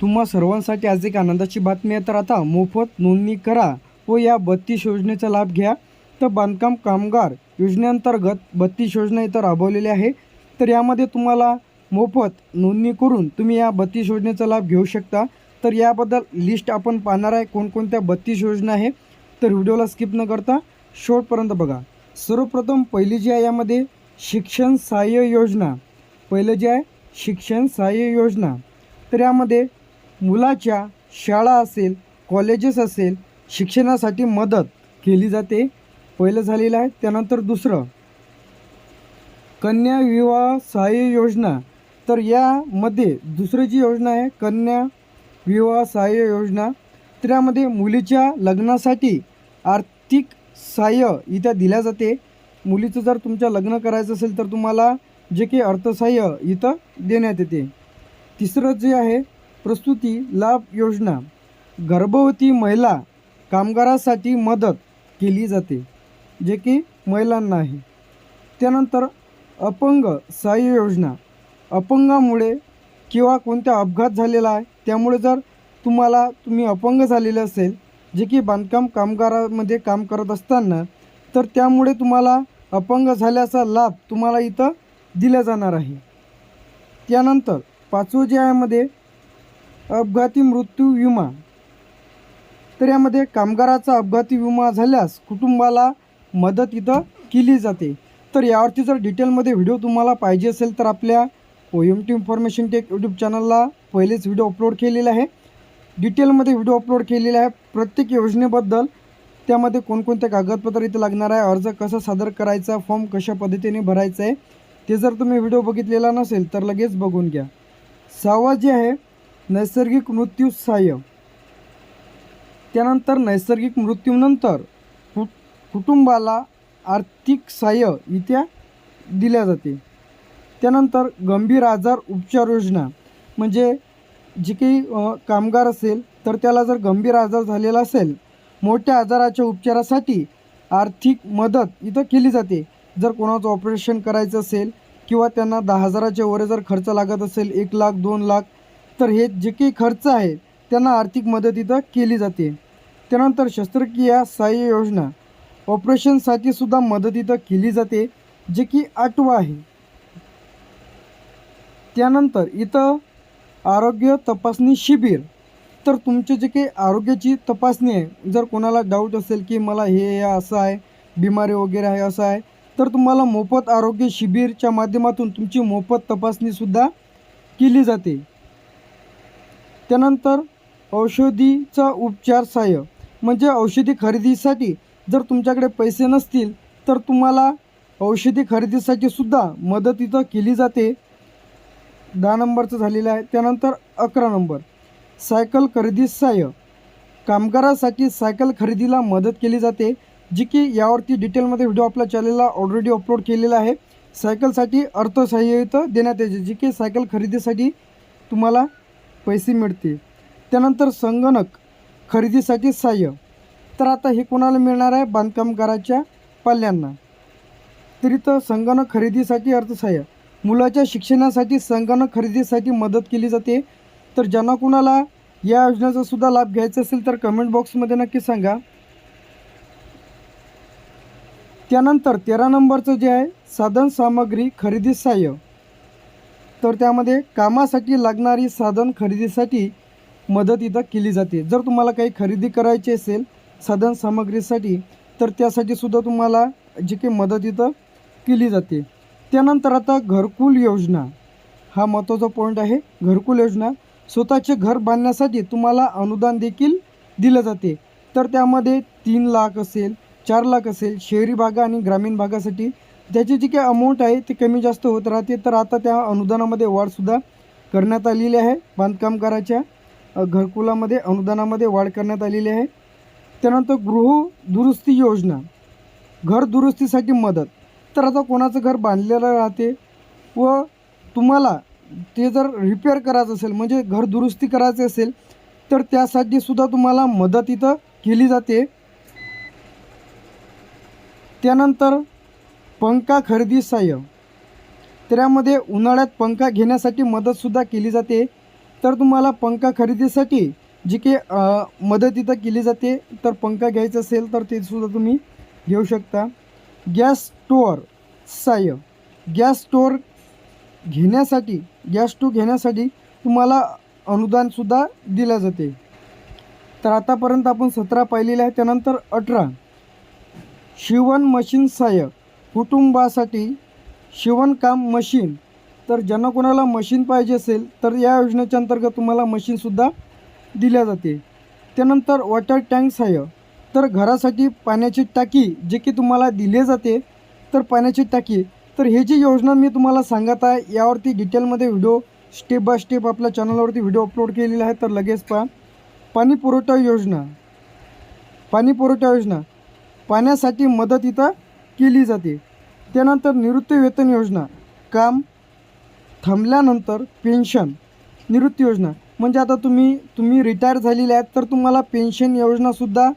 तुम्हा सर्वांसाठी आज एक आनंदाची बातमी आहे. तर आता मोफत नोंदणी करा व या बत्तीस योजनेचा लाभ घ्या. तर बांधकाम कामगार योजनेअंतर्गत बत्तीस योजना इथं राबवलेल्या आहे. तर यामध्ये तुम्हाला मोफत नोंदणी करून तुम्ही या बत्तीस योजनेचा लाभ घेऊ शकता. तर याबद्दल लिस्ट आपण पाहणार आहे. कोणकोणत्या बत्तीस योजना आहे. तर व्हिडिओला स्किप न करता शेवटपर्यंत बघा. सर्वप्रथम पहिली जी आहे यामध्ये शिक्षण सहाय्य योजना. पहिलं जे आहे शिक्षण सहाय्य योजना. तर यामध्ये मुलाच्या शाळा असेल कॉलेजेस असेल शिक्षणासाठी मदत केली जाते. पहिलं झालेलं आहे त्यानंतर दुसरं. कन्या विवाह सहाय्य योजना. तर यामध्ये दुसरी जी योजना आहे कन्या विवाह सहाय्य योजना. तर यामध्ये मुलीच्या लग्नासाठी आर्थिक सहाय्य इथं दिल्या जाते. मुलीचं जर तुमच्या लग्न करायचं असेल तर तुम्हाला जे काही अर्थसहाय्य इथं देण्यात येते. तिसरं जे आहे प्रस्तुती लाभ योजना गर्भवती महिला कामगारासाठी मदत केली जाते जे की महिलांना आहे. त्यानंतर अपंग सहाय्य योजना अपंगामुळे किंवा कोणत्या अपघात झालेला आहे त्यामुळे जर तुम्हाला तुम्ही अपंग झालेले असेल जे की बांधकाम कामगारामध्ये काम करत असताना तर त्यामुळे तुम्हाला अपंग झाल्याचा लाभ तुम्हाला इथं दिला जाणार आहे. त्यानंतर पाचवं जे आहे मध्ये अपघाती मृत्यू विमा. तर यामध्ये कामगाराचा अपघाती विमा झाल्यास कुटुंबाला मदत इथं केली जाते. तर यावरती जर डिटेलमध्ये व्हिडिओ तुम्हाला पाहिजे असेल तर आपल्या O M T information tech YouTube चॅनलला पहिलेच व्हिडिओ अपलोड केलेला आहे. डिटेलमध्ये व्हिडिओ अपलोड केलेला आहे. प्रत्येक योजनेबद्दल त्यामध्ये कोणकोणते कागदपत्र इथे लागणार आहे अर्ज कसा सादर करायचा फॉर्म कशा पद्धतीने भरायचा आहे ते जर तुम्ही व्हिडिओ बघितलेला नसेल तर लगेच बघून घ्या. सहावा जे आहे नैसर्गिक मृत्यू सहाय्य त्यानंतर नैसर्गिक मृत्यूनंतर कु कुटुंबाला आर्थिक सहाय्य इत्या दिल्या जाते. त्यानंतर गंभीर आजार उपचार योजना. म्हणजे जे काही कामगार असेल तर त्याला जर गंभीर आजार झालेला असेल मोठ्या आजाराच्या उपचारासाठी आर्थिक मदत इथं केली जाते. जर कोणाचं ऑपरेशन करायचं असेल किंवा त्यांना दहा हजाराच्या वर जर खर्च लागत असेल एक लाख दोन लाख तर हे जे काही खर्च आहे त्यांना आर्थिक मदत इथं केली जाते. त्यानंतर शस्त्रक्रिया सहाय्य योजना ऑपरेशनसाठी सुद्धा मदत इथं केली जाते जे की आठवं आहे. त्यानंतर इथं आरोग्य तपासणी शिबिर. तर तुमचे जे काही आरोग्याची तपासणी आहे जर कोणाला डाऊट असेल की मला हे हे असं आहे बिमारी वगैरे आहे असं आहे तर तुम्हाला मोफत आरोग्य शिबिरच्या माध्यमातून तुमची मोफत तपासणीसुद्धा केली जाते. त्यानंतर औषधीचा उपचार सहाय्य म्हणजे औषधी खरेदीसाठी जर तुमच्याकडे पैसे नसतील तर तुम्हाला औषधी खरेदीसाठी सुद्धा मदत इथं केली जाते. दहा नंबरचं झालेलं आहे. त्यानंतर अकरा नंबर. सायकल खरेदी सहाय्य. कामगारासाठी सायकल खरेदीला मदत केली जाते जी की यावरती डिटेलमध्ये व्हिडिओ आपल्या चॅनलला ऑलरेडी अपलोड केलेला आहे. सायकलसाठी अर्थसहाय्य इथं देण्यात यायचे जी की सायकल खरेदीसाठी तुम्हाला पैसे मिळते त्यानंतर संगणक खरेदीसाठी सहाय्य. तर आता हे कोणाला मिळणार आहे? बांधकामगाराच्या पाल्यांना. तर इथं संगणक खरेदीसाठी अर्थसहाय्य. मुलाच्या शिक्षणासाठी संगणक खरेदीसाठी मदत केली जाते. तर ज्यांना कुणाला या योजनेचा सुद्धा लाभ घ्यायचा असेल तर कमेंट बॉक्समध्ये नक्की सांगा. त्यानंतर तेरा नंबरचं जे आहे साधन सामग्री खरेदी सहाय्य. तर त्यामध्ये कामासाठी लागणारी साधन खरेदीसाठी मदत इथं केली जाते. जर तुम्हाला काही खरेदी करायची असेल साधन सामग्रीसाठी तर त्यासाठी सुद्धा तुम्हाला जी काही मदत इथं केली जाते. त्यानंतर आता घरकुल योजना. हा महत्त्वाचा पॉईंट आहे. घरकुल योजना. स्वतःचे घर बांधण्यासाठी तुम्हाला अनुदान देखील दिलं जाते. तर त्यामध्ये तीन लाख असेल चार लाख असेल शहरी भागा आणि ग्रामीण भागासाठी त्याची जी काही अमाऊंट आहे ती कमी जास्त होत राहते. तर आता त्या अनुदानामध्ये वाढसुद्धा करण्यात आलेली आहे. बांधकामगाराच्या अ, घरकुलामध्ये अनुदानामध्ये वाढ करण्यात आलेली आहे. त्यानंतर गृह दुरुस्ती योजना घर दुरुस्तीसाठी मदत. तर आता कोणाचं घर बांधलेलं राहते व तुम्हाला ते जर रिपेअर करायचं असेल म्हणजे घर दुरुस्ती करायचे असेल तर त्यासाठी सुद्धा तुम्हाला मदत इथं केली जाते. त्यानंतर पंखा खरेदी सहाय्य. त्यामध्ये उन्हाळ्यात पंखा घेण्यासाठी मदतसुद्धा केली जाते. तर तुम्हाला पंखा खरेदीसाठी जी काही मदत इथं केली जाते तर पंखा घ्यायचा असेल तर ते सुद्धा तुम्ही घेऊ शकता. गॅस स्टोअर सहाय्य. गॅस स्टोअर घेण्यासाठी गॅस स्टोव घेण्यासाठी तुम्हाला अनुदानसुद्धा दिलं जाते. तर आतापर्यंत आपण सतरा पाहिलेले आहे त्यानंतर अठरा. शिवण मशीन सहाय्य. कुटुंबासाठी शिवणकाम मशीन. तर ज्यांना कोणाला मशीन पाहिजे असेल तर या योजनेच्या अंतर्गत तुम्हाला मशीनसुद्धा दिल्या जाते. त्यानंतर वॉटर टँक सहाय्य. तर घरासाठी पाण्याची टाकी जे की तुम्हाला दिले जाते तर पाण्याची टाकी. तर हे जी योजना मी तुम्हाला सांगत आहे यावरती डिटेलमध्ये व्हिडिओ स्टेप बाय स्टेप आपल्या चॅनलवरती व्हिडिओ अपलोड केलेला आहे तर लगेच पहा. पाणी पुरवठा योजना. पाणी पुरवठा योजना. पाण्यासाठी मदत इथं केली जाते. त्यानंतर निवृत्ती वेतन योजना काम थांबल्यानंतर पेन्शन निवृत्ती योजना. म्हणजे आता तुम्ही तुम्ही रिटायर झालेले आहेत तर तुम्हाला पेन्शन योजनासुद्धा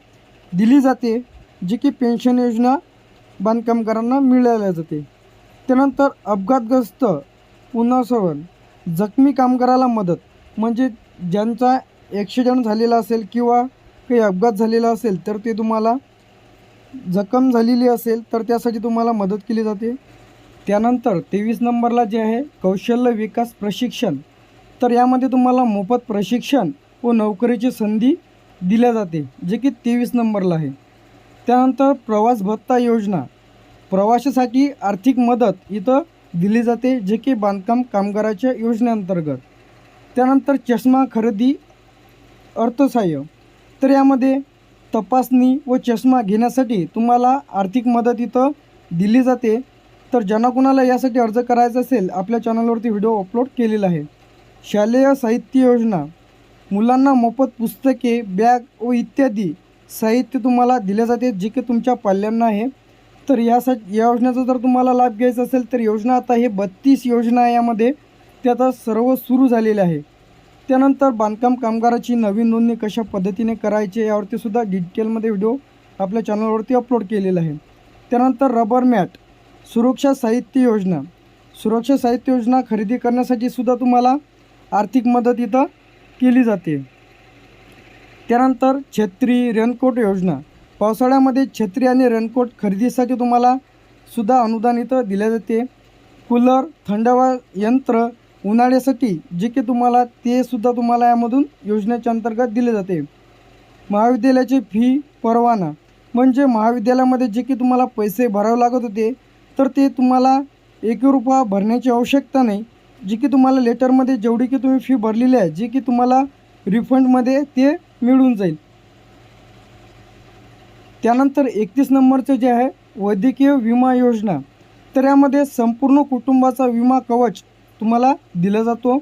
दिली जाते जी की पेन्शन योजना बांधकामगारांना मिळाल्या जाते. त्यानंतर अपघातग्रस्त पुनर्सवन जखमी कामगाराला मदत. म्हणजे ज्यांचा ॲक्सिडेंट झालेला असेल किंवा काही अपघात झालेला असेल तर ते तुम्हाला जखम झालेली असेल तर त्यासाठी तुम्हाला मदत केली जाते. त्यानंतर तेवीस नंबरला जे आहे कौशल्य विकास प्रशिक्षण. तर यामध्ये तुम्हाला मोफत प्रशिक्षण व नोकरीची संधी दिल्या जाते जे की तेवीस नंबरला आहे. त्यानंतर प्रवास भत्ता योजना. प्रवाशासाठी आर्थिक मदत इथं दिली जाते जे की बांधकाम कामगाराच्या योजनेअंतर्गत. त्यानंतर चष्मा खरेदी अर्थसहाय्य. तर यामध्ये तपासणी व चष्मा घेण्यासाठी तुम्हाला आर्थिक मदत इथं दिली जाते. तर ज्यांना कुणाला यासाठी अर्ज करायचा असेल आपल्या चॅनलवरती व्हिडिओ अपलोड केलेला आहे. शालेय साहित्य योजना मुलांना मोफत पुस्तके बॅग व इत्यादी साहित्य तुम्हाला दिले जाते जे की तुमच्या पाल्यांना आहे. तर यासाठी या योजनेचा जर तुम्हाला लाभ घ्यायचा असेल तर योजना आता हे बत्तीस योजना आहे यामध्ये. ते आता सर्व सुरू झालेले आहे. त्यानंतर बांधकाम कामगाराची नवीन नोंदणी कशा पद्धतीने करायची यावरती सुद्धा डिटेलमध्ये व्हिडिओ आपल्या चॅनलवरती अपलोड केलेला आहे. त्यानंतर रबर मॅट सुरक्षा साहित्य योजना. सुरक्षा साहित्य योजना खरेदी करण्यासाठी सुद्धा तुम्हाला आर्थिक मदत इथं केली जाते. त्यानंतर छत्री रेनकोट योजना. पावसाळ्यामध्ये छत्री आणि रेनकोट खरेदीसाठी तुम्हाला सुद्धा अनुदान इथं दिले जाते. कूलर थंडावा यंत्र उन्हाळ्यासाठी जे की तुम्हाला ते सुद्धा तुम्हाला यामधून योजनेच्या अंतर्गत दिले जाते. महाविद्यालयाची फी परवाना म्हणजे महाविद्यालयामध्ये जे की तुम्हाला पैसे भरावे लागत होते तर ते तुम्हाला एक रुपया भरण्याची आवश्यकता नाही. जी की तुम्हाला लेटरमध्ये जेवढी की तुम्ही फी भरलेली आहे जी की तुम्हाला रिफंडमध्ये ते मिळून जाईल. त्यानंतर एकतीस नंबरचं जे आहे वैद्यकीय विमा योजना. तर यामध्ये संपूर्ण कुटुंबाचा विमा कवच तुम्हाला दिला जातो.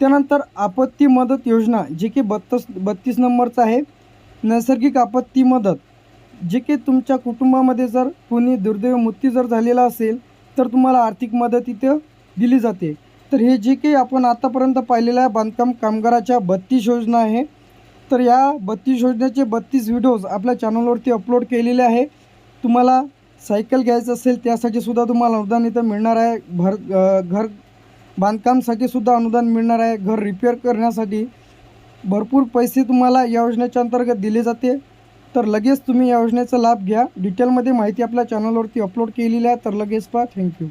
त्यानंतर आपत्ती मदत योजना जे की बत्तीस बत्तीस नंबरचं आहे. नैसर्गिक आपत्ती मदत जे की तुमच्या कुटुंबामध्ये जर कोणी दुर्दैव मृत्यू जर झालेला असेल तर तुम्हाला आर्थिक मदत इथं दिली जाते. तर हे जे काही आपण आतापर्यंत पाहिलेल्या बांधकाम कामगाराच्या बत्तीस योजना आहे. तर या बत्तीस योजनेचे बत्तीस व्हिडिओज आपल्या चॅनलवरती अपलोड केलेले आहे. तुम्हाला सायकल घ्यायचं असेल त्यासाठी सुद्धा तुम्हाला अनुदान इथं मिळणार आहे. भर घर बांधकामसाठी सुद्धा अनुदान मिळणार आहे. घर रिपेअर करण्यासाठी भरपूर पैसे तुम्हाला या योजनेच्या अंतर्गत दिले जाते. तर लगेच तुम्ही या योजनेचा लाभ घ्या. डिटेलमध्ये माहिती आपल्या चॅनलवरती अपलोड केलेली आहे. तर लगेच पहा. थँक्यू